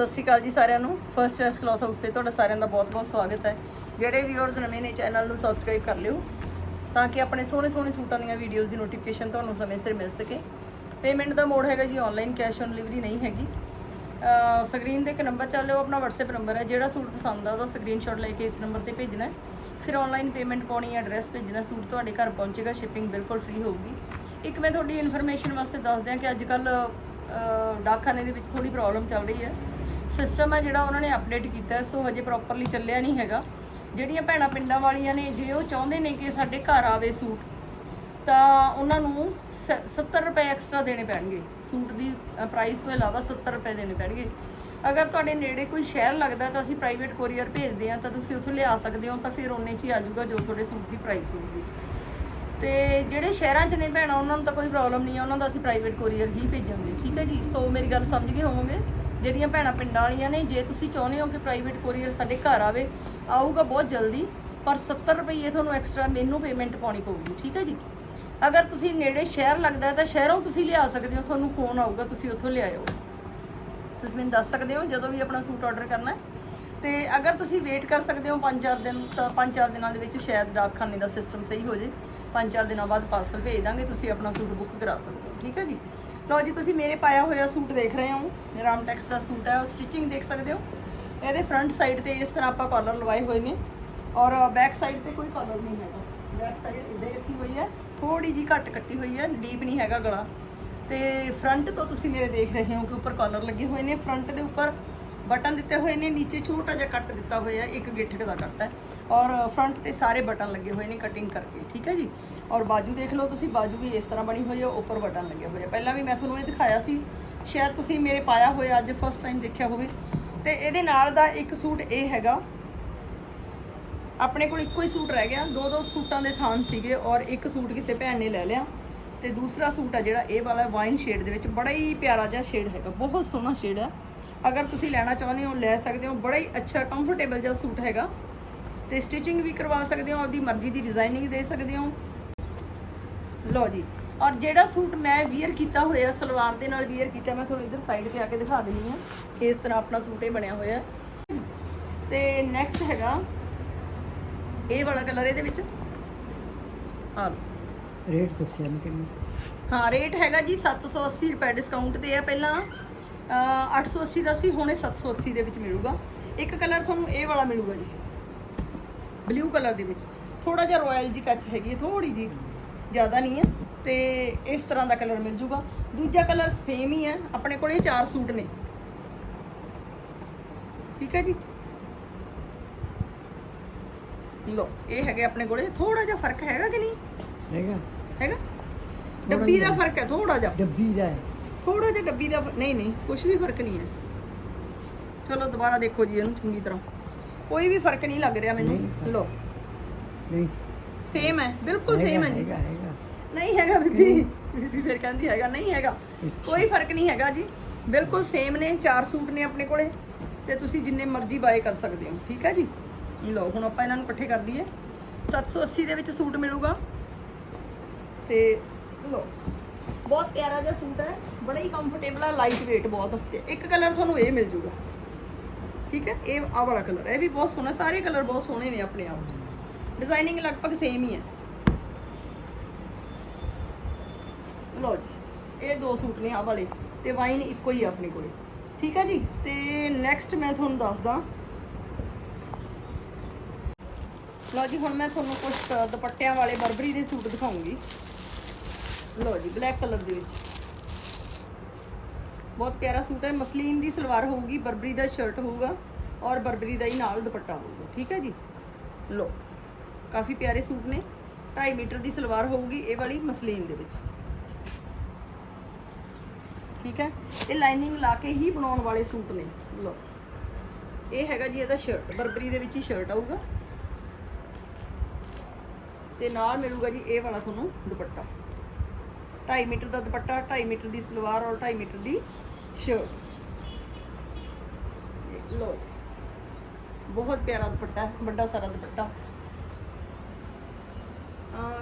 ਸਤਿ ਸ਼੍ਰੀ ਅਕਾਲ ਜੀ ਸਾਰਿਆਂ ਨੂੰ। ਫਰਸਟ ਕਲਾਸ ਕਲੌਥ ਹਾਊਸ ਤੇ ਤੁਹਾਡਾ ਸਾਰਿਆਂ ਦਾ ਬਹੁਤ-ਬਹੁਤ ਸਵਾਗਤ ਹੈ। ਜਿਹੜੇ ਵਿਊਅਰਸ ਨਵੇਂ ਨੇ ਚੈਨਲ ਨੂੰ ਸਬਸਕ੍ਰਾਈਬ ਕਰ ਲਿਓ ਤਾਂ ਕਿ ਆਪਣੇ ਸੋਹਣੇ-ਸੋਹਣੇ ਸੂਟਾਂ ਦੀਆਂ ਵੀਡੀਓਜ਼ ਦੀ ਨੋਟੀਫਿਕੇਸ਼ਨ ਤੁਹਾਨੂੰ ਸਮੇਂ ਸਿਰ ਮਿਲ ਸਕੇ। ਪੇਮੈਂਟ ਦਾ ਮੋਡ ਹੈਗਾ ਜੀ ਆਨਲਾਈਨ ਕੈਸ਼ ਔਨ ਡਿਲੀਵਰੀ ਨਹੀਂ ਹੈਗੀ। ਸਕਰੀਨ ਤੇ ਇੱਕ ਨੰਬਰ ਚੱਲ ਰਿਹਾ ਆਪਣਾ WhatsApp ਨੰਬਰ ਹੈ। ਜਿਹੜਾ ਸੂਟ ਪਸੰਦ ਆ, ਉਹਦਾ ਸਕਰੀਨਸ਼ਾਟ ਲੈ ਕੇ ਇਸ ਨੰਬਰ ਤੇ ਭੇਜਣਾ ਹੈ। ਫਿਰ ਆਨਲਾਈਨ ਪੇਮੈਂਟ ਪਾਉਣੀ ਹੈ ਐਡਰੈਸ ਭੇਜਣਾ, ਸੂਟ ਤੁਹਾਡੇ ਘਰ ਪਹੁੰਚੇਗਾ ਸ਼ਿਪਿੰਗ ਬਿਲਕੁਲ ਫ੍ਰੀ ਹੋਊਗੀ। ਇੱਕ ਮੈਂ ਤੁਹਾਡੀ ਇਨਫੋਰਮੇਸ਼ਨ ਵਾਸਤੇ ਦੱਸ ਦਿਆਂ ਕਿ ਅੱਜ ਕੱਲ ਡਾਕਖਾਨੇ ਦੇ ਵਿੱਚ ਥੋੜੀ ਪ੍ਰੋਬਲਮ ਚੱਲ ਰਹੀ ਹੈ। ਸਿਸਟਮ ਹੈ ਜਿਹੜਾ ਉਹਨਾਂ ਨੇ ਅਪਡੇਟ ਕੀਤਾ, ਸੋ ਹਜੇ ਪ੍ਰੋਪਰਲੀ ਚੱਲਿਆ ਨਹੀਂ ਹੈਗਾ। ਜਿਹੜੀਆਂ ਭੈਣਾਂ ਪਿੰਡਾਂ ਵਾਲੀਆਂ ਨੇ, ਜੇ ਉਹ ਚਾਹੁੰਦੇ ਨੇ ਕਿ ਸਾਡੇ ਘਰ ਆਵੇ ਸੂਟ, ਤਾਂ ਉਹਨਾਂ ਨੂੰ ਸ- 70 ਰੁਪਏ ਐਕਸਟਰਾ ਦੇਣੇ ਪੈਣਗੇ। ਸੂਟ ਦੀ ਪ੍ਰਾਈਸ ਤੋਂ ਇਲਾਵਾ 70 ਰੁਪਏ ਦੇਣੇ ਪੈਣਗੇ। ਅਗਰ ਤੁਹਾਡੇ ਨੇੜੇ ਕੋਈ ਸ਼ਹਿਰ ਲੱਗਦਾ, ਤਾਂ ਅਸੀਂ ਪ੍ਰਾਈਵੇਟ ਕੋਰੀਅਰ ਭੇਜਦੇ ਹਾਂ, ਤਾਂ ਤੁਸੀਂ ਉੱਥੋਂ ਲਿਆ ਸਕਦੇ ਹੋ, ਤਾਂ ਫਿਰ ਉਹਨੇ 'ਚ ਹੀ ਆ ਜਾਊਗਾ ਜੋ ਤੁਹਾਡੇ ਸੂਟ ਦੀ ਪ੍ਰਾਈਸ ਹੋਊਗੀ। ਤੇ ਜਿਹੜੇ ਸ਼ਹਿਰਾਂ 'ਚ ਨੇ ਭੈਣਾਂ, ਉਹਨਾਂ ਨੂੰ ਤਾਂ ਕੋਈ ਪ੍ਰੋਬਲਮ ਨਹੀਂ ਹੈ ਉਹਨਾਂ ਦਾ ਅਸੀਂ ਪ੍ਰਾਈਵੇਟ ਕੋਰੀਅਰ ਹੀ ਭੇਜਾਂਗੇ। ਠੀਕ ਹੈ ਜੀ? ਸੋ ਮੇਰੀ ਗੱਲ ਸਮਝ ਗਏ ਹੋਵੋਗੇ? ਜਿਹੜੀਆਂ ਭੈਣਾਂ ਪਿੰਡਾਂ ਵਾਲੀਆਂ ਨੇ, ਜੇ ਤੁਸੀਂ ਚਾਹੁੰਦੇ ਹੋ ਕਿ ਪ੍ਰਾਈਵੇਟ ਕੋਰੀਅਰ ਸਾਡੇ ਘਰ ਆਵੇ, ਆਊਗਾ ਬਹੁਤ ਜਲਦੀ, ਪਰ 70 ਰੁਪਏ ਤੁਹਾਨੂੰ ਐਕਸਟਰਾ ਮੈਨੂੰ ਪੇਮੈਂਟ ਪਾਉਣੀ ਪਊਗੀ, ਠੀਕ ਹੈ ਜੀ? ਅਗਰ ਤੁਸੀਂ ਨੇੜੇ ਸ਼ਹਿਰ ਲੱਗਦਾ ਤਾਂ ਸ਼ਹਿਰੋਂ ਤੁਸੀਂ ਲਿਆ ਸਕਦੇ ਹੋ, ਤੁਹਾਨੂੰ ਫੋਨ ਆਊਗਾ, ਤੁਸੀਂ ਉੱਥੋਂ ਲਿਆਇਓ ਤੁਸੀਂ ਮੈਨੂੰ ਦੱਸ ਸਕਦੇ ਹੋ, ਜਦੋਂ ਵੀ ਆਪਣਾ ਸੂਟ ਆਰਡਰ ਕਰਨਾ ਹੈ। ਤੇ ਅਗਰ ਤੁਸੀਂ ਵੇਟ ਕਰ ਸਕਦੇ ਹੋ 5-4 ਦਿਨ, ਤਾਂ 5-4 ਦਿਨਾਂ ਦੇ ਵਿੱਚ ਸ਼ਾਇਦ ਡਾਕਖਾਨੇ ਦਾ ਸਿਸਟਮ ਸਹੀ ਹੋ ਜੇ। 5-4 ਦਿਨਾਂ ਬਾਅਦ ਪਾਰਸਲ ਭੇਜ ਦਾਂਗੇ, ਤੁਸੀਂ ਆਪਣਾ ਸੂਟ ਬੁੱਕ ਕਰਾ ਸਕਦੇ ਹੋ, ਠੀਕ ਹੈ ਜੀ? ਲਓ ਜੀ, ਤੁਸੀਂ ਮੇਰੇ ਪਾਇਆ ਹੋਇਆ ਸੂਟ ਦੇਖ ਰਹੇ ਹੋ। ਰਾਮਟੈਕਸ ਦਾ ਸੂਟ ਹੈ, ਉਹ ਸਟਿਚਿੰਗ ਦੇਖ ਸਕਦੇ ਹੋ। ਇਹਦੇ ਫਰੰਟ ਸਾਈਡ ਤੇ ਇਸ ਤਰ੍ਹਾਂ ਆਪਾਂ ਕਾਲਰ ਲਵਾਏ ਹੋਏ ਨੇ। ਔਰ ਬੈਕ ਸਾਈਡ ਤੇ ਕੋਈ ਕਾਲਰ ਨਹੀਂ ਹੈਗਾ। ਬੈਕ ਸਾਈਡ ਇੱਦਾਂ ਹੀ ਰੱਖੀ ਹੋਈ ਹੈ। ਥੋੜੀ ਜੀ ਘੱਟ ਕੱਟੀ ਹੋਈ ਹੈ ਡੀਪ ਨਹੀਂ ਹੈਗਾ ਗਲਾ। ਤੇ ਫਰੰਟ ਤੋਂ ਤੁਸੀਂ ਮੇਰੇ ਦੇਖ ਰਹੇ ਹੋ ਕਿ ਉੱਪਰ ਕਾਲਰ ਲੱਗੇ ਹੋਏ ਨੇ। ਫਰੰਟ ਦੇ ਉੱਪਰ ਬਟਨ ਦਿੱਤੇ ਹੋਏ ਨੇ, ਨੀਚੇ ਛੋਟਾ ਜਿਹਾ ਕੱਟ ਦਿੱਤਾ ਹੋਇਆ ਇੱਕ ਗਿੱਠਕ ਦਾ ਕੱਟ ਹੈ। ਔਰ ਫਰੰਟ ਤੇ ਸਾਰੇ ਬਟਨ ਲੱਗੇ ਹੋਏ ਨੇ ਕਟਿੰਗ ਕਰਕੇ, ਠੀਕ ਹੈ ਜੀ? ਔਰ ਬਾਜੂ ਦੇਖ ਲਓ ਤੁਸੀਂ, ਬਾਜੂ ਵੀ ਇਸ ਤਰ੍ਹਾਂ ਬਣੀ ਹੋਈ ਹੈ, ਉੱਪਰ ਬਟਨ ਲੱਗੇ ਹੋਏ ਆ। ਪਹਿਲਾਂ ਵੀ ਮੈਂ ਤੁਹਾਨੂੰ ਇਹ ਦਿਖਾਇਆ ਸੀ, ਸ਼ਾਇਦ ਤੁਸੀਂ ਮੇਰੇ ਪਾਇਆ ਹੋਇਆ ਅੱਜ ਫਸਟ ਟਾਈਮ ਦੇਖਿਆ ਹੋਵੇ। ਤੇ ਇਹਦੇ ਨਾਲ ਦਾ ਇੱਕ ਸੂਟ ਇਹ ਹੈਗਾ, ਆਪਣੇ ਕੋਲ ਇੱਕੋ ਹੀ ਸੂਟ ਰਹਿ ਗਿਆ ਦੋ ਦੋ ਸੂਟਾਂ ਦੇ ਥਾਨ ਸੀਗੇ ਔਰ ਇੱਕ ਸੂਟ ਕਿਸੇ ਭੈਣ ਨੇ ਲੈ ਲਿਆ। ਤੇ ਦੂਸਰਾ ਸੂਟ ਆ ਜਿਹੜਾ, ਇਹ ਵਾਲਾ ਵਾਈਨ ਸ਼ੇਡ ਦੇ ਵਿੱਚ ਬੜਾ ਹੀ ਪਿਆਰਾ ਜਿਹਾ ਸ਼ੇਡ ਹੈਗਾ, ਬਹੁਤ ਸੋਹਣਾ ਸ਼ੇਡ ਹੈ ਅਗਰ ਤੁਸੀਂ ਲੈਣਾ ਚਾਹੁੰਦੇ ਹੋ, ਲੈ ਸਕਦੇ ਹੋ, ਬੜਾ ਹੀ ਅੱਛਾ ਕੰਫਰਟੇਬਲ ਜਿਹਾ ਸੂਟ ਹੈਗਾ। ਤੇ ਸਟਿਚਿੰਗ ਵੀ ਕਰਵਾ ਸਕਦੇ ਹੋ ਆਪਦੀ ਮਰਜ਼ੀ ਦੀ ਡਿਜ਼ਾਈਨਿੰਗ ਦੇ ਸਕਦੇ ਹੋ। ਲਓ ਜੀ ਔਰ ਜਿਹੜਾ ਸੂਟ ਮੈਂ ਵੀਅਰ ਕੀਤਾ ਹੋਇਆ ਸਲਵਾਰ ਦੇ ਨਾਲ ਵੀਅਰ ਕੀਤਾ ਮੈਂ ਤੁਹਾਨੂੰ ਇਧਰ ਸਾਈਡ ਤੇ ਆ ਕੇ ਦਿਖਾ ਦਿੰਦੀ ਹਾਂ ਇਸ ਤਰ੍ਹਾਂ ਆਪਣਾ ਸੂਟ ਇਹ ਬਣਿਆ ਹੋਇਆ। ਹੈ। ਤੇ ਨੈਕਸਟ ਹੈਗਾ ਇਹ ਵਾਲਾ ਕਲਰ ਇਹਦੇ ਵਿੱਚ। ਆ ਲਓ। ਰੇਟ ਦੱਸਿਆ ਨਹੀਂ ਕਿੰਨਾ। ਹਾਂ ਰੇਟ ਹੈਗਾ ਜੀ 780 ਰੁਪਏ ਡਿਸਕਾਊਂਟ ਤੇ ਹੈ ਪਹਿਲਾਂ। ਅਹ, 880 ਦਾ ਸੀ ਹੁਣੇ 780 ਦੇ ਵਿੱਚ ਮਿਲੂਗਾ। ਇੱਕ ਕਲਰ ਤੁਹਾਨੂੰ ਇਹ ਵਾਲਾ ਮਿਲੂਗਾ ਜੀ। ਬਲੂ ਕਲਰ ਦੇ ਵਿੱਚ। ਥੋੜਾ ਜਿਹਾ ਰਾਇਲ ਜੀ ਟੱਚ ਹੈਗੀ ਥੋੜੀ ਜੀ ਜ਼ਿਆਦਾ ਨਹੀਂ ਹੈ। ਤੇ ਇਸ ਤਰ੍ਹਾਂ ਦਾ ਕਲਰ ਮਿਲ ਜੂਗਾ। ਦੂਜਾ ਕਲਰ ਸੇਮ ਹੀ ਹੈ ਆਪਣੇ ਕੋਲ ਇਹ ਚਾਰ ਸੂਟ ਨੇ। ਠੀਕ ਹੈ ਜੀ? ਲੋ ਇਹ ਹੈਗੇ ਆਪਣੇ ਕੋਲੇ। ਥੋੜਾ ਜਿਹਾ ਫ਼ਰਕ ਹੈਗਾ ਕਿ ਨਹੀਂ? ਹੈਗਾ। ਹੈਗਾ? ਡੱਬੀ ਦਾ ਫ਼ਰਕ ਹੈ ਥੋੜਾ ਜਿਹਾ। ਡੱਬੀ ਦਾ ਹੈ। ਥੋੜਾ ਜਿਹਾ ਡੱਬੀ ਦਾ ਨਹੀਂ ਨਹੀਂ ਕੁਝ ਵੀ ਫ਼ਰਕ ਨਹੀਂ ਹੈ। ਚਲੋ ਦੁਬਾਰਾ ਦੇਖੋ ਜੀ ਇਹਨੂੰ ਚੰਗੀ ਤਰ੍ਹਾਂ। ਕੋਈ ਵੀ ਫ਼ਰਕ ਨਹੀਂ ਲੱਗ ਰਿਹਾ ਮੈਨੂੰ। ਲੋ ਨਹੀਂ। ਸੇਮ ਹੈ ਬਿਲਕੁਲ ਸੇਮ ਹੈ ਜੀ। ਹੈਗਾ ਹੈਗਾ। ਨਹੀਂ ਹੈਗਾ ਬੀਬੀ। ਬੀਬੀ ਫਿਰ ਕਹਿੰਦੀ ਹੈਗਾ ਨਹੀਂ ਹੈਗਾ। ਕੋਈ ਫ਼ਰਕ ਨਹੀਂ ਹੈਗਾ ਜੀ। ਬਿਲਕੁਲ ਸੇਮ ਨੇ ਚਾਰ ਸੂਟ ਨੇ ਆਪਣੇ ਕੋਲੇ। ਤੇ ਤੁਸੀਂ ਜਿੰਨੇ ਮਰਜ਼ੀ ਬਾਏ ਕਰ ਸਕਦੇ ਹੋ ਠੀਕ ਹੈ ਜੀ? ਲਓ ਹੁਣ ਆਪਾਂ ਇਹਨਾਂ ਨੂੰ ਇਕੱਠੇ ਕਰ ਦਈਏ 780 ਦੇ ਵਿੱਚ ਸੂਟ ਮਿਲੂਗਾ। ਤੇ ਲਓ ਬਹੁਤ ਪਿਆਰਾ ਜਿਹਾ ਸੂਟ ਹੈ। ਬੜਾ ਹੀ ਕੰਫਰਟੇਬਲ ਹੈ ਲਾਈਟ weight ਬਹੁਤ। ਤੇ ਇੱਕ ਕਲਰ ਤੁਹਾਨੂੰ ਇਹ ਮਿਲ ਜੂਗਾ। ਠੀਕ ਹੈ? ਇਹ ਆਹ ਵਾਲਾ ਕਲਰ ਹੈ। ਇਹ ਵੀ ਬਹੁਤ ਸੋਹਣਾ ਸਾਰੇ ਕਲਰ ਬਹੁਤ ਸੋਹਣੇ ਨੇ ਆਪਣੇ ਆਪ 'ਚ। ਡਿਜ਼ਾਈਨਿੰਗ ਲਗਭਗ ਸੇਮ ਹੀ ਹੈ। ਲਓ ਜੀ, ਇਹ ਦੋ ਸੂਟ ਨੇ ਆ ਵਾਲੇ ਤੇ ਵਾਈਨ ਇੱਕੋ ਹੀ ਆ ਆਪਣੇ ਕੋਲੇ। ਠੀਕ ਹੈ ਜੀ? ਤੇ ਨੈਕਸਟ ਮੈਂ ਤੁਹਾਨੂੰ ਦੱਸਦਾ। ਲਓ ਜੀ, ਹੁਣ ਮੈਂ ਤੁਹਾਨੂੰ ਕੁਝ ਦੁਪੱਟਿਆਂ ਵਾਲੇ ਬਰਬਰੀ ਦੇ ਸੂਟ ਦਿਖਾਉਂਗੀ। ਲਓ ਜੀ ਬਲੈਕ ਕਲਰ ਦੇ ਵਿੱਚ। ਬਹੁਤ ਪਿਆਰਾ ਸੂਟ ਹੈ। ਮਸਲੀਨ ਦੀ ਸਲਵਾਰ ਹੋਊਗੀ, ਬਰਬਰੀ ਦਾ ਸ਼ਰਟ ਹੋਊਗਾ ਔਰ ਬਰਬਰੀ ਦਾ ਹੀ ਨਾਲ ਦੁਪੱਟਾ ਹੋਊਗਾ। ਠੀਕ ਹੈ ਜੀ? ਲਓ, ਕਾਫੀ ਪਿਆਰੇ ਸੂਟ ਨੇ। 2.5 ਮੀਟਰ ਦੀ ਸਲਵਾਰ ਹੋਊਗੀ ਇਹ ਵਾਲੀ ਮਸਲੀਨ ਦੇ ਵਿੱਚ। ਠੀਕ ਹੈ? ਇਹ ਲਾਈਨਿੰਗ ਲਾ ਕੇ ਹੀ ਬਣਾਉਣ ਵਾਲੇ ਸੂਟ ਨੇ। ਲਓ, ਇਹ ਹੈਗਾ ਜੀ ਇਹਦਾ ਸ਼ਰਟ ਬਰਬਰੀ ਦੇ ਵਿੱਚ ਹੀ ਸ਼ਰਟ ਆਊਗਾ। ਤੇ ਨਾਲ ਮਿਲੂਗਾ ਜੀ ਇਹ ਵਾਲਾ ਤੁਹਾਨੂੰ ਦੁਪੱਟਾ। 2.5 ਮੀਟਰ ਦਾ ਦੁਪੱਟਾ 2.5 ਮੀਟਰ ਦੀ ਸਲਵਾਰ ਔਰ 2.5 ਮੀਟਰ ਦੀ ਸ਼ਰਟ ਲਓ ਬਹੁਤ ਪਿਆਰਾ ਦੁਪੱਟਾ ਹੈ, ਵੱਡਾ ਸਾਰਾ ਦੁਪੱਟਾ।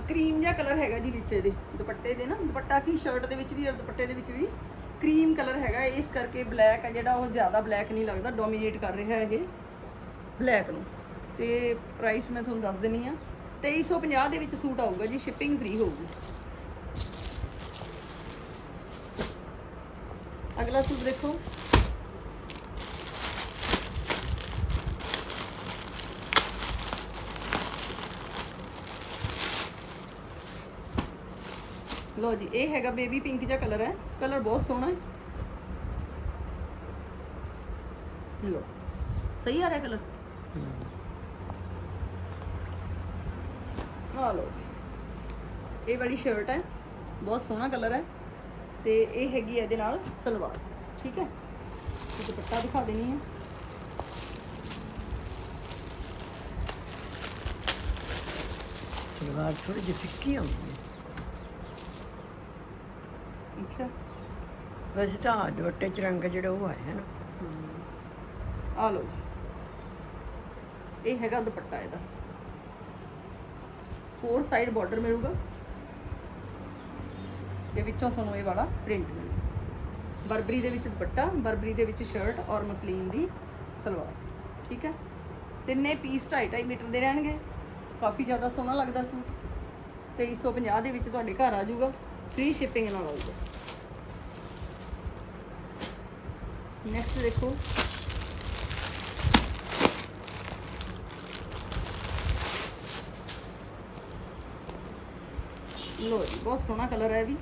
ਕਰੀਮ ਜਿਹਾ ਕਲਰ ਹੈਗਾ ਜੀ ਵਿੱਚ ਇਹਦੇ, ਦੁਪੱਟੇ ਦੇ ਨਾ, ਦੁਪੱਟਾ ਕੀ ਸ਼ਰਟ ਦੇ ਵਿੱਚ ਵੀ ਔਰ ਦੁਪੱਟੇ ਦੇ ਵਿੱਚ ਵੀ ਕਰੀਮ ਕਲਰ ਹੈਗਾ ਇਸ ਕਰਕੇ ਬਲੈਕ ਹੈ, ਜਿਹੜਾ ਉਹ ਜ਼ਿਆਦਾ ਬਲੈਕ ਨਹੀਂ ਲੱਗਦਾ ਡੋਮੀਨੇਟ ਕਰ ਰਿਹਾ ਇਹ। ਬਲੈਕ ਨੂੰ। ਤੇ ਪ੍ਰਾਈਸ ਮੈਂ ਤੁਹਾਨੂੰ ਦੱਸ ਦਿੰਨੀ ਆ। 2350 ਦੇ ਵਿੱਚ ਸੂਟ ਆਊਗਾ ਜੀ ਸ਼ਿਪਿੰਗ ਫ੍ਰੀ ਹੋਊਗੀ। ਅਗਲਾ ਸੂਟ ਦੇਖੋ ਲੋ ਜੀ ਇਹ ਹੈਗਾ ਬੇਬੀ ਪਿੰਕ ਜਿਹਾ ਕਲਰ ਹੈ ਕਲਰ ਬਹੁਤ ਸੋਹਣਾ ਹੈ ਲੋ ਸਹੀ ਆ ਰਿਹਾ ਕਲਰ ਆ ਲੋ ਜੀ ਇਹ ਵਾਲੀ ਸ਼ਰਟ ਹੈ ਬਹੁਤ ਸੋਹਣਾ ਕਲਰ ਹੈ ਤੇ ਇਹ ਹੈਗੀ ਹੈ ਇਹਦੇ ਨਾਲ ਸਲਵਾਰ ਠੀਕ ਹੈ? ਤੇ ਦੁਪੱਟਾ ਦਿਖਾ ਦੇਣੀ ਹੈ ਸਲਵਾਰ ਥੋੜੀ ਜਿਹੀ ਫਿੱਕੀ ਆਉਂਦੀ ਹੈ। ਅੱਛਾ। ਵੈਸੇ ਤਾਂ ਦੁਪੱਟੇ ਚ ਰੰਗ ਜਿਹੜਾ ਉਹ ਆਇਆ ਨਾ। ਆ ਲੋ ਜੀ। ਇਹ ਹੈਗਾ ਦੁਪੱਟਾ ਇਹਦਾ। ਫੋਰ ਸਾਈਡ ਬਾਰਡਰ ਮਿਲੂਗਾ। ਤੇ ਵਿੱਚੋਂ ਤੁਹਾਨੂੰ ਇਹ ਵਾਲਾ ਪ੍ਰਿੰਟ ਮਿਲੂਗਾ ਬਰਬਰੀ ਦੇ ਵਿੱਚ ਦੁਪੱਟਾ, ਬਰਬਰੀ ਦੇ ਵਿੱਚ ਸ਼ਰਟ ਔਰ ਮਸਲੀਨ ਦੀ ਸਲਵਾਰ, ਠੀਕ ਹੈ? ਤਿੰਨੇ ਪੀਸ 2.5 ਮੀਟਰ ਦੇ ਰਹਿਣਗੇ। ਕਾਫੀ ਜ਼ਿਆਦਾ ਸੋਹਣਾ ਲੱਗਦਾ ਸੂਟ। 2350 ਦੇ ਵਿੱਚ ਤੁਹਾਡੇ ਘਰ ਆ ਜਾਊਗਾ। ਫ੍ਰੀ ਸ਼ਿਪਿੰਗ ਨਾਲ ਆਊਗਾ। ਨੈਕਸਟ ਦੇਖੋ। ਲੋ ਬਹੁਤ ਸੋਹਣਾ ਕਲਰ ਹੈ ਇਹ ਵੀ।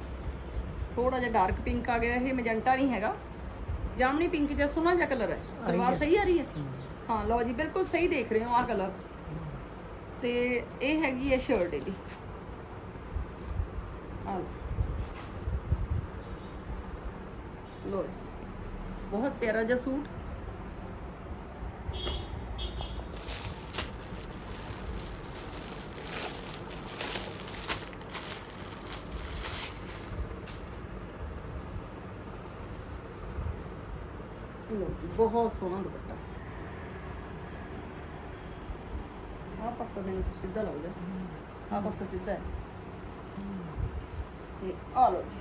ਥੋੜਾ ਜਿਹਾ ਡਾਰਕ ਪਿੰਕ ਆ ਗਿਆ ਇਹ ਮੈਜੈਂਟਾ ਨਹੀਂ ਹੈਗਾ। ਜਾਮਨੀ ਪਿੰਕ ਜਿਹਾ ਸੋਹਣਾ ਜਿਹਾ ਕਲਰ ਹੈ। ਸਲਵਾਰ ਸਹੀ ਆ ਰਹੀ ਹੈ? ਹਾਂ। ਲੋ ਜੀ ਬਿਲਕੁਲ ਸਹੀ ਦੇਖ ਰਹੇ ਹੋ ਆਹ ਕਲਰ ਤੇ ਇਹ ਹੈਗੀ ਹੈ ਸ਼ਰਟ ਇਹਦੀ। ਆ ਲੋ ਜੀ ਬਹੁਤ ਪਿਆਰਾ ਜਿਹਾ ਸੂਟ ਲਓ ਜੀ, ਬਹੁਤ ਸੋਹਣਾ ਦੁਪੱਟਾ। ਆਹ ਪਾਸਾ ਮੈਨੂੰ ਸਿੱਧਾ ਲੱਗਦਾ। ਆਹ ਪਾਸਾ ਸਿੱਧਾ ਹੈ। ਤੇ ਆ ਲਓ ਜੀ,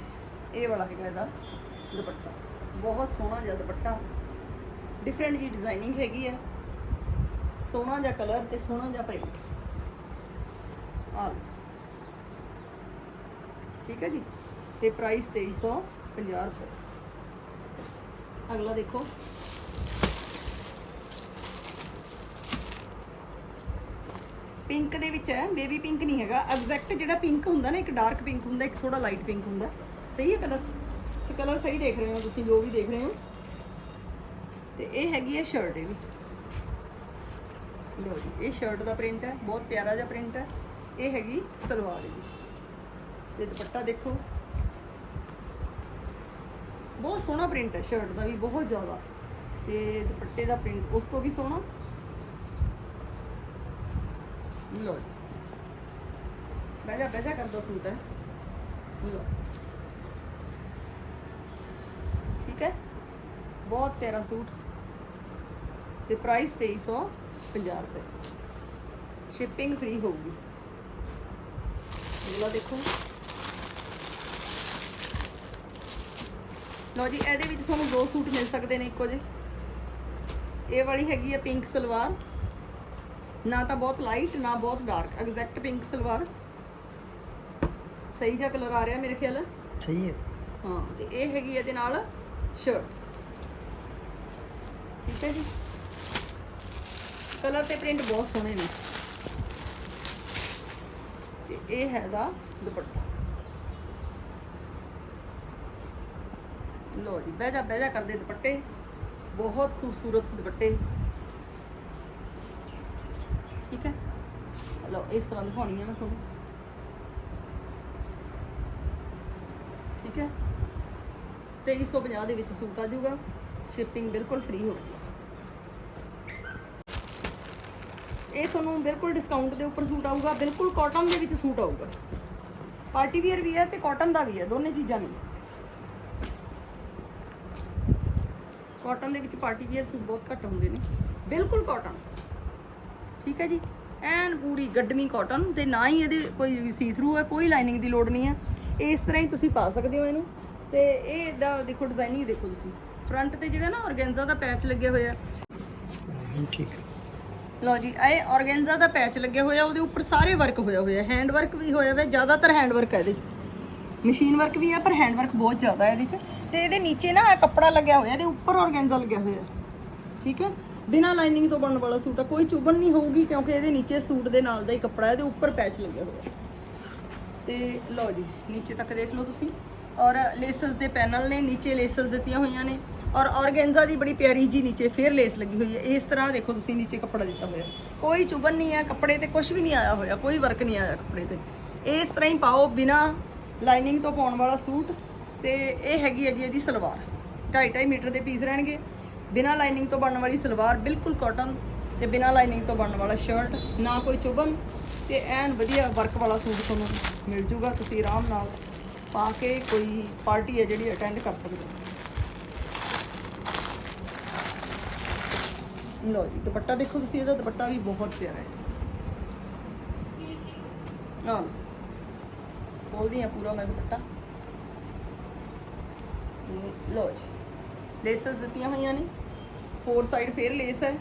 ਇਹ ਵਾਲਾ ਹੈਗਾ ਇਹਦਾ ਦੁਪੱਟਾ। ਬਹੁਤ ਸੋਹਣਾ ਜਿਹਾ ਦੁਪੱਟਾ। ਡਿਫਰੈਂਟ ਜੀ ਡਿਜ਼ਾਈਨਿੰਗ ਹੈਗੀ ਹੈ ਸੋਹਣਾ ਜਿਹਾ ਕਲਰ ਤੇ ਸੋਹਣਾ ਜਿਹਾ ਪ੍ਰਿੰਟ ਆ ਲਓ। ਠੀਕ ਹੈ ਜੀ? ਤੇ ਪ੍ਰਾਈਸ 2350 ਰੁਪਏ। ਅਗਲਾ ਦੇਖੋ। ਪਿੰਕ ਦੇ ਵਿੱਚ ਹੈ ਬੇਬੀ ਪਿੰਕ ਨਹੀਂ ਹੈਗਾ। ਐਗਜ਼ੈਕਟ ਜਿਹੜਾ ਪਿੰਕ ਹੁੰਦਾ ਨਾ, ਇੱਕ ਡਾਰਕ ਪਿੰਕ ਹੁੰਦਾ, ਇੱਕ ਥੋੜਾ ਲਾਈਟ ਪਿੰਕ ਹੁੰਦਾ। ਸਹੀ ਹੈ ਕਲਰ ਸ ਕਲਰ ਸਹੀ ਦੇਖ ਰਹੇ ਹੋ ਤੁਸੀਂ, ਜੋ ਵੀ ਦੇਖ ਰਹੇ ਹੋ। ਤੇ ਇਹ ਹੈਗੀ ਹੈ ਸ਼ਰਟ ਇਹਦੀ। ਲੋ ਜੀ, ਇਹ ਸ਼ਰਟ ਦਾ ਪ੍ਰਿੰਟ ਹੈ, ਬਹੁਤ ਪਿਆਰਾ ਜਿਹਾ ਪ੍ਰਿੰਟ ਹੈ। ਇਹ ਹੈਗੀ ਸਲਵਾਰ ਇਹਦੀ। ਤੇ ਦੁਪੱਟਾ ਦੇਖੋ। ਬਹੁਤ ਸੋਹਣਾ ਪ੍ਰਿੰਟ ਹੈ ਸ਼ਰਟ ਦਾ ਵੀ, ਬਹੁਤ ਜ਼ਿਆਦਾ। ਤੇ ਦੁਪੱਟੇ ਦਾ ਪ੍ਰਿੰਟ ਉਸ ਤੋਂ ਵੀ ਸੋਹਣਾ। ਲੋ ਜੀ ਬੈਜਾ ਬੈਜਾ ਕਰਦਾ ਸੂਟ ਹੈ ਲੋ ਠੀਕ ਹੈ ਬਹੁਤ ਪਿਆਰਾ ਸੂਟ ਤੇ ਪ੍ਰਾਈਸ 2350 ਰੁਪਏ ਸ਼ਿਪਿੰਗ ਫ੍ਰੀ ਹੋਊਗੀ ਅਗਲਾ ਦੇਖੋ ਲਓ ਜੀ ਇਹਦੇ ਵਿੱਚ ਤੁਹਾਨੂੰ ਦੋ ਸੂਟ ਮਿਲ ਸਕਦੇ ਨੇ ਇੱਕੋ ਜਿਹੇ। ਇਹ ਵਾਲੀ ਹੈਗੀ ਹੈ ਪਿੰਕ ਸਲਵਾਰ। ਨਾ ਤਾਂ ਬਹੁਤ ਲਾਈਟ ਨਾ ਬਹੁਤ ਡਾਰਕ ਐਗਜ਼ੈਕਟ ਪਿੰਕ ਸਲਵਾਰ। ਸਹੀ ਜਿਹਾ ਕਲਰ ਆ ਰਿਹਾ ਮੇਰੇ ਖਿਆਲ। ਸਹੀ ਹੈ। ਹਾਂ ਤੇ ਇਹ ਹੈਗੀ ਇਹਦੇ ਨਾਲ ਸ਼ਰਟ ਠੀਕ ਹੈ ਜੀ। ਕਲਰ ਤੇ ਪ੍ਰਿੰਟ ਬਹੁਤ ਸੋਹਣੇ ਨੇ। ਤੇ ਇਹ ਹੈ ਦਾ ਦੁਪੱਟਾ। ਲੋ ਜੀ ਬਹਿ ਜਾ ਬਹਿ ਜਾ ਕਰਦੇ ਦੁਪੱਟੇ। ਬਹੁਤ ਖੂਬਸੂਰਤ ਦੁਪੱਟੇ ਠੀਕ ਹੈ ਲੋ ਇਸ ਤਰ੍ਹਾਂ ਦਿਖਾਉਣੀ ਹੈ ਮੈਂ ਤੁਹਾਨੂੰ। ਠੀਕ ਹੈ? 2350 ਦੇ ਵਿੱਚ ਸੂਟ ਆ ਜਾਊਗਾ। ਸ਼ਿਪਿੰਗ ਬਿਲਕੁਲ ਫ੍ਰੀ ਹੋਊਗੀ ਇਹ ਤੁਹਾਨੂੰ ਬਿਲਕੁਲ ਡਿਸਕਾਊਂਟ ਦੇ ਉੱਪਰ ਸੂਟ ਆਊਗਾ। ਬਿਲਕੁਲ ਕਾਟਨ ਦੇ ਵਿੱਚ ਸੂਟ ਆਊਗਾ। ਪਾਰਟੀ ਵੀਅਰ ਵੀ ਹੈ ਤੇ ਕਾਟਨ ਦਾ ਵੀ ਹੈ। ਦੋਨੇ ਚੀਜ਼ਾਂ ਨੇ। ਕਾਟਨ ਦੇ ਵਿੱਚ ਪਾਰਟੀ ਵੀਅਰ ਸੂਟ ਬਹੁਤ ਘੱਟ ਹੁੰਦੇ ਨੇ। ਬਿਲਕੁਲ ਕਾਟਨ ਠੀਕ ਹੈ ਜੀ? ਐਨ ਪੂਰੀ ਗੱਡਮੀ ਕਾਟਨ ਤੇ ਨਾ ਹੀ ਇਹਦੇ ਕੋਈ ਸੀ ਥਰੂ ਹੈ, ਕੋਈ ਲਾਈਨਿੰਗ ਦੀ ਲੋੜ ਨਹੀਂ ਹੈ। ਇਸ ਤਰ੍ਹਾਂ ਹੀ ਤੁਸੀਂ ਪਾ ਸਕਦੇ ਹੋ ਇਹਨੂੰ। ਤੇ ਇਹ ਦਾ ਦੇਖੋ ਡਿਜ਼ਾਈਨਿੰਗ ਦੇਖੋ ਤੁਸੀਂ। ਫਰੰਟ ਤੇ ਜਿਹੜਾ ਨਾ ਔਰਗੈਂਜ਼ਾ ਦਾ ਪੈਚ ਲੱਗਿਆ ਹੋਇਆ। ਠੀਕ ਹੈ ਲਓ ਜੀ, ਇਹ ਔਰਗੈਂਜ਼ਾ ਦਾ ਪੈਚ ਲੱਗਿਆ ਹੋਇਆ, ਉਹਦੇ ਉੱਪਰ ਸਾਰੇ ਵਰਕ ਹੋਇਆ ਹੋਇਆ। ਹੈਂਡ ਵਰਕ ਵੀ ਹੋਇਆ ਹੋਇਆ, ਜ਼ਿਆਦਾਤਰ ਹੈਂਡ ਵਰਕ ਹੈ ਇਹਦੇ 'ਚ। ਮਸ਼ੀਨ ਵਰਕ ਵੀ ਹੈ, ਪਰ ਹੈਂਡ ਵਰਕ ਬਹੁਤ ਜ਼ਿਆਦਾ ਹੈ ਇਹਦੇ 'ਚ। ਤੇ ਇਹਦੇ ਨੀਚੇ ਨਾ ਕੱਪੜਾ ਲੱਗਿਆ ਹੋਇਆ, ਇਹਦੇ ਉੱਪਰ ਔਰਗੈਂਜ਼ਾ ਲੱਗਿਆ ਹੋਇਆ। ਠੀਕ ਹੈ? ਬਿਨਾ ਲਾਈਨਿੰਗ ਤੋਂ ਬਣਨ ਵਾਲਾ ਸੂਟ ਆ, ਕੋਈ ਚੁਭਨ ਨਹੀਂ ਹੋਊਗੀ ਕਿਉਂਕਿ ਇਹਦੇ ਨੀਚੇ ਸੂਟ ਦੇ ਨਾਲ ਦਾ ਹੀ ਕੱਪੜਾ ਇਹਦੇ ਉੱਪਰ ਪੈਚ ਲੱਗਿਆ ਹੋਇਆ ਤੇ ਲਓ ਜੀ, ਨੀਚੇ ਤੱਕ ਦੇਖ ਲਓ ਤੁਸੀਂ। ਔਰ ਲੇਸਸ ਦੇ ਪੈਨਲ ਨੇ, ਨੀਚੇ ਲੇਸਸ ਦਿੱਤੀਆਂ ਹੋਈਆਂ ਨੇ। ਔਰ ਔਰਗੈਂਜ਼ਾ ਦੀ ਬੜੀ ਪਿਆਰੀ ਜੀ ਨੀਚੇ ਫੇਰ ਲੇਸ ਲੱਗੀ ਹੋਈ ਹੈ। ਇਸ ਤਰ੍ਹਾਂ ਦੇਖੋ ਤੁਸੀਂ, ਨੀਚੇ ਕੱਪੜਾ ਦਿੱਤਾ ਹੋਇਆ। ਕੋਈ ਚੁਭਨ ਨਹੀਂ ਹੈ, ਕੱਪੜੇ ਤੇ ਕੁਝ ਵੀ ਨਹੀਂ ਆਇਆ ਹੋਇਆ, ਕੋਈ ਵਰਕ ਨਹੀਂ ਆਇਆ ਕੱਪੜੇ ਤੇ। ਇਸ ਤਰ੍ਹਾਂ ਹੀ ਪਾਓ ਬਿਨਾ ਲਾਈਨਿੰਗ ਤੋਂ ਪਾਉਣ ਵਾਲਾ ਸੂਟ। ਤੇ ਇਹ ਹੈਗੀ ਹੈ ਜੀ ਇਹਦੀ ਸਲਵਾਰ। 2.5 ਮੀਟਰ ਦੇ ਪੀਸ ਰਹਿਣਗੇ। ਬਿਨਾ ਲਾਈਨਿੰਗ ਤੋਂ ਬਣਨ ਵਾਲੀ ਸਲਵਾਰ ਬਿਲਕੁਲ ਕਾਟਨ ਤੇ ਬਿਨਾ ਲਾਈਨਿੰਗ ਤੋਂ ਬਣਨ ਵਾਲਾ ਸ਼ਰਟ ਨਾ ਕੋਈ ਚੁਭਨ ਤੇ ਐਨ ਵਧੀਆ ਵਰਕ ਵਾਲਾ ਸੂਟ ਤੁਹਾਨੂੰ ਮਿਲ ਜੂਗਾ। ਤੁਸੀਂ ਆਰਾਮ ਨਾਲ ਪਾ ਕੇ ਕੋਈ ਪਾਰਟੀ ਹੈ ਜਿਹੜੀ ਅਟੈਂਡ ਕਰ ਸਕਦੇ ਹੋ। ਲਓ ਜੀ, ਦੁਪੱਟਾ ਦੇਖੋ ਤੁਸੀਂ, ਇਹਦਾ ਦੁਪੱਟਾ ਵੀ ਬਹੁਤ ਪਿਆਰਾ ਹੈ। ਹਾਂ। ਖੋਲਦੀ ਆ ਪੂਰਾ ਮੈਂ ਦੁਪੱਟਾ। ਲਓ ਜੀ। ਲੇਸਸ ਦਿੱਤੀਆਂ ਹੋਈਆਂ ਨੇ। ਫੋਰ ਸਾਈਡ ਫੇਰ ਲੇਸ ਹੈ।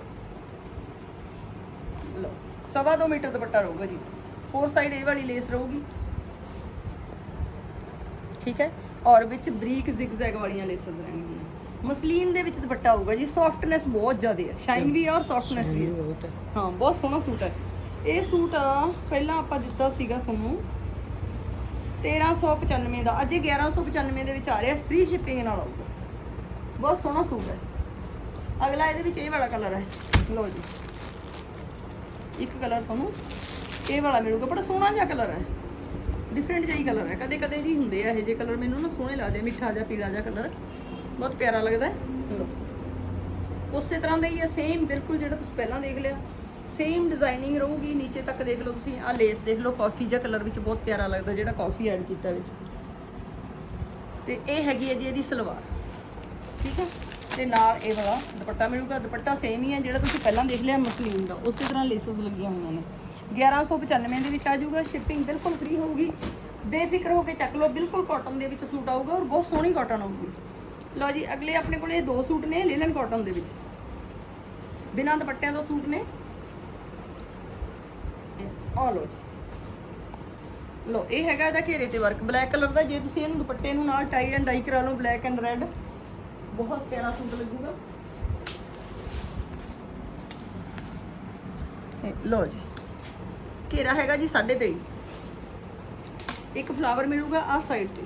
ਲਓ ਸਵਾ ਦੋ ਮੀਟਰ ਦੁਪੱਟਾ ਰਹੂਗਾ ਜੀ। ਫੋਰ ਸਾਈਡ ਇਹ ਵਾਲੀ ਲੇਸ ਰਹੂਗੀ। ਠੀਕ ਹੈ? ਔਰ ਵਿੱਚ ਬਰੀਕ ਜ਼ਿਗਜ਼ੈਗ ਵਾਲੀਆਂ ਲੇਸਸ ਰਹਿਣਗੀਆਂ। ਮਸਲੀਨ ਦੇ ਵਿੱਚ ਦੁਪੱਟਾ ਆਊਗਾ ਜੀ। ਸੌਫਟਨੈਸ ਬਹੁਤ ਜ਼ਿਆਦਾ ਹੈ। ਸ਼ਾਈਨ ਵੀ ਹੈ ਔਰ ਸੌਫਟਨੈਸ ਵੀ ਹੈ। ਬਹੁਤ ਹੈ। ਬਹੁਤ ਸੋਹਣਾ ਸੂਟ ਹੈ। ਇਹ ਸੂਟ ਪਹਿਲਾਂ ਆਪਾਂ ਦਿੱਤਾ ਸੀਗਾ ਤੁਹਾਨੂੰ। 1395 ਦਾ। ਅੱਜ ਇਹ 1195 ਦੇ ਵਿੱਚ ਆ ਰਿਹਾ। ਫ੍ਰੀ ਸ਼ਿਪਿੰਗ ਨਾਲ ਆਊਗਾ। ਬਹੁਤ ਸੋਹਣਾ ਸੂਟ ਹੈ। ਅਗਲਾ ਇਹਦੇ ਵਿੱਚ ਇਹ ਵਾਲਾ ਕਲਰ ਹੈ। ਲਓ ਜੀ। ਇੱਕ ਕਲਰ ਤੁਹਾਨੂੰ ਇਹ ਵਾਲਾ ਮਿਲੂਗਾ। ਬੜਾ ਸੋਹਣਾ ਜਿਹਾ ਕਲਰ ਹੈ। ਡਿਫਰੈਂਟ ਜਿਹਾ ਹੀ ਕਲਰ ਹੈ। ਕਦੇ ਕਦੇ ਜੀ ਹੁੰਦੇ ਆ ਇਹ ਜਿਹੇ ਕਲਰ ਮੈਨੂੰ ਨਾ ਸੋਹਣੇ ਲੱਗਦੇ ਮਿੱਠਾ ਜਿਹਾ, ਪੀਲਾ ਜਿਹਾ ਕਲਰ ਬਹੁਤ ਪਿਆਰਾ ਲੱਗਦਾ ਹੈ। ਉਸੇ ਤਰ੍ਹਾਂ ਦਾ ਹੀ ਹੈ। ਸੇਮ ਬਿਲਕੁਲ ਜਿਹੜਾ ਤੁਸੀਂ ਪਹਿਲਾਂ ਦੇਖ ਲਿਆ। ਸੇਮ ਡਿਜ਼ਾਈਨਿੰਗ ਰਹੂਗੀ। ਨੀਚੇ ਤੱਕ ਦੇਖ ਲਓ ਤੁਸੀਂ। ਆ ਲੇਸ ਦੇਖ ਲਓ। ਕਾਫੀ ਜਿਹਾ ਕਲਰ ਵਿੱਚ ਬਹੁਤ ਪਿਆਰਾ ਲੱਗਦਾ ਜਿਹੜਾ ਕਾਫੀ ਐਡ ਕੀਤਾ ਵਿੱਚ। ਤੇ ਇਹ ਹੈਗੀ ਹੈ ਜੀ ਇਹਦੀ ਸਲਵਾਰ। ਠੀਕ ਹੈ? ਤੇ ਨਾਲ ਇਹ ਵਾਲਾ ਦੁਪੱਟਾ ਮਿਲੂਗਾ। ਦੁਪੱਟਾ ਸੇਮ ਹੀ ਹੈ, ਜਿਹੜਾ ਤੁਸੀਂ ਪਹਿਲਾਂ ਦੇਖ ਲਿਆ ਮਸਲੀਨ ਦਾ। ਉਸੇ ਤਰ੍ਹਾਂ ਲੇਸਸ ਲੱਗੀਆਂ ਹੋਈਆਂ ਨੇ। 1195 ਦੇ ਵਿੱਚ ਆ ਜਾਊਗਾ। ਸ਼ਿਪਿੰਗ ਬਿਲਕੁਲ ਫ੍ਰੀ ਹੋਊਗੀ। ਬੇਫਿਕਰ ਹੋ ਕੇ ਚੱਕ ਲਓ। ਬਿਲਕੁਲ ਕਾਟਨ ਦੇ ਵਿੱਚ ਸੂਟ ਆਊਗਾ ਔਰ ਬਹੁਤ ਸੋਹਣੀ ਕਾਟਨ ਆਊਗੀ। ਲਓ ਜੀ, ਅਗਲੇ ਆਪਣੇ ਕੋਲ ਇਹ ਦੋ ਸੂਟ ਨੇ ਲਿਨਨ ਕਾਟਨ ਦੇ ਵਿੱਚ। ਬਿਨਾਂ ਦੁਪੱਟਿਆਂ ਦਾ ਸੂਟ ਨੇ। ਆ ਲਓ ਜੀ। ਲਓ, ਇਹ ਹੈਗਾ ਇਹਦਾ ਘੇਰੇ ਤੇ ਵਰਕ ਬਲੈਕ ਕਲਰ ਦਾ, ਜੇ ਤੁਸੀਂ ਇਹਨੂੰ ਦੁਪੱਟੇ ਨੂੰ ਨਾਲ ਟਾਈ ਐਂਡ ਡਾਈ ਕਰਾ ਲਓ ਬਲੈਕ ਐਂਡ ਰੈੱਡ ਬਹੁਤ ਪਿਆਰਾ ਸੂਟ ਲੱਗੂਗਾ। ਇਹ ਲਓ ਜੀ, ਘੇਰਾ ਹੈਗਾ ਜੀ 23.5 ਇੱਕ ਫਲਾਵਰ ਮਿਲੂਗਾ ਆ ਸਾਈਡ ਤੇ,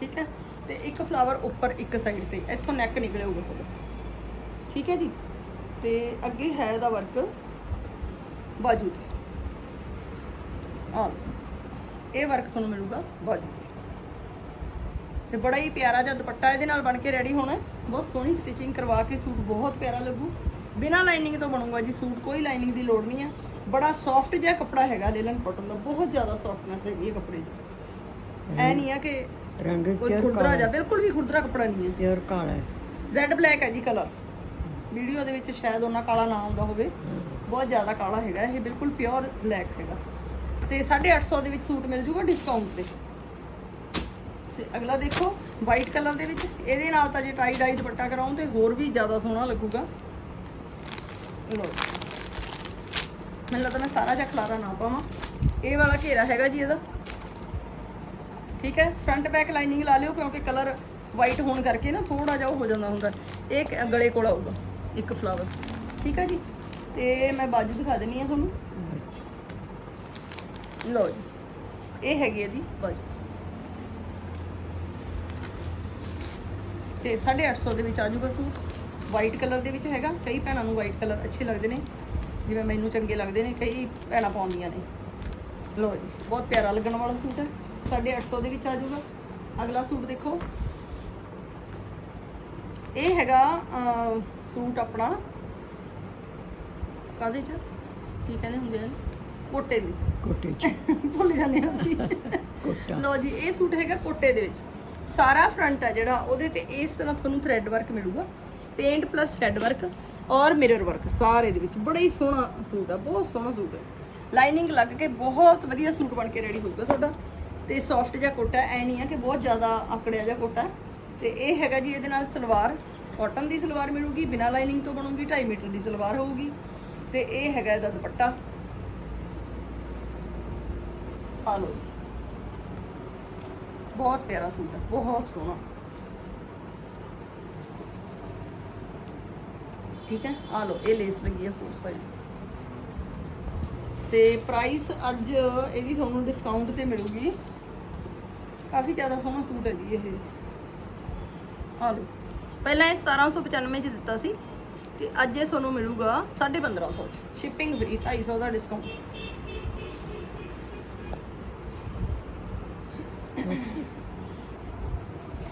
ਠੀਕ ਹੈ? ਤੇ ਇੱਕ ਫਲਾਵਰ ਉੱਪਰ ਇੱਕ ਸਾਈਡ ਤੇ, ਇੱਥੋਂ ਨੈਕ ਨਿਕਲੇਗਾ ਤੁਹਾਡਾ। ਠੀਕ ਹੈ ਜੀ? ਤੇ ਅੱਗੇ ਹੈ ਇਹਦਾ ਵਰਕ ਬਾਜੂ ਤੇ। ਆ ਇਹ ਵਰਕ ਤੁਹਾਨੂੰ ਮਿਲੂਗਾ ਬਾਜੂ ਤੇ ਬੜਾ ਹੀ ਪਿਆਰਾ ਜਿਹਾ ਦੁਪੱਟਾ ਇਹਦੇ ਨਾਲ ਬਣ ਕੇ ਰੈਡੀ ਹੋਣਾ। ਬਹੁਤ ਸੋਹਣੀ ਸਟਿਚਿੰਗ ਕਰਵਾ ਕੇ ਸੂਟ ਬਹੁਤ ਪਿਆਰਾ ਲੱਗੂ। ਬਿਨਾਂ ਲਾਈਨਿੰਗ ਤੋਂ ਬਣੂਗਾ ਜੀ ਸੂਟ ਕੋਈ ਲਾਈਨਿੰਗ ਦੀ ਲੋੜ ਨਹੀਂ ਹੈ। ਬੜਾ ਸੌਫਟ ਜਿਹਾ ਕੱਪੜਾ ਹੈਗਾ ਲੇਲਨ ਕਾਟਨ ਦਾ ਬਹੁਤ ਜ਼ਿਆਦਾ ਸੌਫਟਨੈਸ ਹੈਗੀ ਇਹ ਕੱਪੜੇ 'ਚ। ਐ ਨਹੀਂ ਆ ਕਿ ਰੰਗ ਕੋਈ ਖੁਰਦਰਾ ਜਾ ਬਿਲਕੁਲ ਵੀ ਖੁਰਦਰਾ ਕੱਪੜਾ ਨਹੀਂ ਹੈ। ਪਿਓਰ ਕਾਲਾ ਹੈ? ਜ਼ੈਡ ਬਲੈਕ ਹੈ ਜੀ ਕਲਰ ਵੀਡੀਓ ਦੇ ਵਿੱਚ ਸ਼ਾਇਦ ਉਹਨਾਂ ਕਾਲਾ ਨਾ ਆਉਂਦਾ ਹੋਵੇ। ਬਹੁਤ ਜ਼ਿਆਦਾ ਕਾਲਾ ਹੈਗਾ ਇਹ ਬਿਲਕੁਲ ਪਿਓਰ ਬਲੈਕ ਹੈਗਾ। ਤੇ 850 ਦੇ ਵਿੱਚ ਸੂਟ ਮਿਲ ਜੂਗਾ ਡਿਸਕਾਊਂਟ ਤੇ। ਤੇ ਅਗਲਾ ਦੇਖੋ ਵਾਈਟ ਕਲਰ ਦੇ ਵਿੱਚ ਇਹਦੇ ਨਾਲ ਤਾਂ ਜੇ ਟਾਈ ਡਾਈ ਦੁਪੱਟਾ ਕਰਾਉਂ ਤੇ ਹੋਰ ਵੀ ਜ਼ਿਆਦਾ ਸੋਹਣਾ ਲੱਗੂਗਾ। ਲੋ ਮੈਨੂੰ ਲੱਗਦਾ ਮੈਂ ਸਾਰਾ ਜਿਹਾ ਖਲਾਰਾ ਨਾ ਪਾਵਾਂ। ਇਹ ਵਾਲਾ ਘੇਰਾ ਹੈਗਾ ਜੀ ਇਹਦਾ। ਠੀਕ ਹੈ? ਫਰੰਟ ਬੈਕ ਲਾਈਨਿੰਗ ਲਾ ਲਿਓ ਕਿਉਂਕਿ ਕਲਰ ਵਾਈਟ ਹੋਣ ਕਰਕੇ ਨਾ ਥੋੜਾ ਜਿਹਾ ਉਹ ਹੋ ਜਾਂਦਾ ਹੁੰਦਾ। ਇਹ ਕ- ਗਲੇ ਕੋਲ ਆਊਗਾ ਇੱਕ ਫਲਾਵਰ ਠੀਕ ਹੈ ਜੀ? ਤੇ ਮੈਂ ਬਾਜੂ ਦਿਖਾ ਦਿੰਨੀ ਆ ਤੁਹਾਨੂੰ। ਲਓ ਜੀ। ਇਹ ਹੈਗੀ ਇਹਦੀ ਬਾਜੂ। ਤੇ 850 ਦੇ ਵਿੱਚ ਆ ਜਾਊਗਾ ਸੂਟ। ਵਾਈਟ ਕਲਰ ਦੇ ਵਿੱਚ ਹੈਗਾ। ਕਈ ਭੈਣਾਂ ਨੂੰ ਵਾਈਟ ਕਲਰ ਅੱਛੇ ਲੱਗਦੇ ਨੇ। ਜਿਵੇਂ ਮੈਨੂੰ ਚੰਗੇ ਲੱਗਦੇ ਨੇ ਕਈ ਭੈਣਾਂ ਪਾਉਂਦੀਆਂ ਨੇ। ਲਓ ਜੀ ਬਹੁਤ ਪਿਆਰਾ ਲੱਗਣ ਵਾਲਾ ਸੂਟ ਹੈ। 850 ਦੇ ਵਿੱਚ ਆ ਜਾਊਗਾ। ਅਗਲਾ ਸੂਟ ਦੇਖੋ। ਇਹ ਹੈਗਾ ਸੂਟ ਆਪਣਾ ਕਾਦੇ ਚ? ਕੀ ਕਹਿੰਦੇ ਹੁੰਦੇ ਆ ਕੋਟੇ ਦੀ। ਕੋਟੇ ਚ। ਭੁੱਲ ਜਾਂਦੇ ਹਾਂ ਅਸੀਂ। ਕੋਟਾ। ਲਓ ਜੀ ਇਹ ਸੂਟ ਹੈਗਾ ਕੋਟੇ ਦੇ ਵਿੱਚ। ਸਾਰਾ ਫਰੰਟ ਆ ਜਿਹੜਾ, ਉਹਦੇ ਤੇ ਇਸ ਤਰ੍ਹਾਂ ਤੁਹਾਨੂੰ ਥ੍ਰੈਡ ਵਰਕ ਮਿਲੂਗਾ। ਪੇਂਟ ਪਲੱਸ ਥ੍ਰੈਡ ਵਰਕ ਔਰ ਮਿਰਰ ਵਰਕ ਸਾਰੇ ਦੇ ਵਿੱਚ। ਬੜਾ ਹੀ ਸੋਹਣਾ ਸੂਟ ਆ ਬਹੁਤ ਸੋਹਣਾ ਸੂਟ ਹੈ। ਲਾਈਨਿੰਗ ਲੱਗ ਕੇ ਬਹੁਤ ਵਧੀਆ ਸੂਟ ਬਣ ਕੇ ਰੈਡੀ ਹੋਊਗਾ ਤੁਹਾਡਾ। ਤੇ ਸੌਫਟ ਜਿਹਾ ਕੋਟਾ, ਐ ਨਹੀਂ ਆ ਕਿ ਬਹੁਤ ਜ਼ਿਆਦਾ ਆਕੜਿਆ ਜਿਹਾ ਕੋਟਾ। ਤੇ ਇਹ ਹੈਗਾ ਜੀ, ਇਹਦੇ ਨਾਲ ਸਲਵਾਰ ਕਾਟਨ ਦੀ ਸਲਵਾਰ ਮਿਲੂਗੀ, ਬਿਨਾਂ ਲਾਈਨਿੰਗ ਤੋਂ ਬਣੂਗੀ 2.5 ਮੀਟਰ ਦੀ ਸਲਵਾਰ ਹੋਊਗੀ। ਤੇ ਇਹ ਹੈਗਾ ਇਹਦਾ ਦੁਪੱਟਾ। ਆ ਲਓ ਜੀ। ਬਹੁਤ ਪਿਆਰਾ ਸੂਟ ਹੈ, ਬਹੁਤ ਸੋਹਣਾ। ਠੀਕ ਹੈ, ਆ ਲਓ, ਇਹ ਲੇਸ ਲੱਗੀ ਹੈ ਫੋਰ ਸਾਈਡ ਤੇ ਪ੍ਰਾਈਸ ਅੱਜ ਇਹਦੀ ਤੁਹਾਨੂੰ ਡਿਸਕਾਊਂਟ ਤੇ ਮਿਲੂਗੀ। ਕਾਫੀ ਜ਼ਿਆਦਾ ਸੋਹਣਾ ਸੂਟ ਹੈ ਜੀ ਇਹ। ਆ ਲਓ, ਪਹਿਲਾਂ ਇਹ 1795 ਚ ਦਿੱਤਾ ਸੀ, ਤੇ ਅੱਜ ਇਹ ਤੁਹਾਨੂੰ ਮਿਲੂਗਾ 1550 ਚ। ਸ਼ਿਪਿੰਗ ਫ੍ਰੀ 250 ਦਾ ਡਿਸਕਾਊਂਟ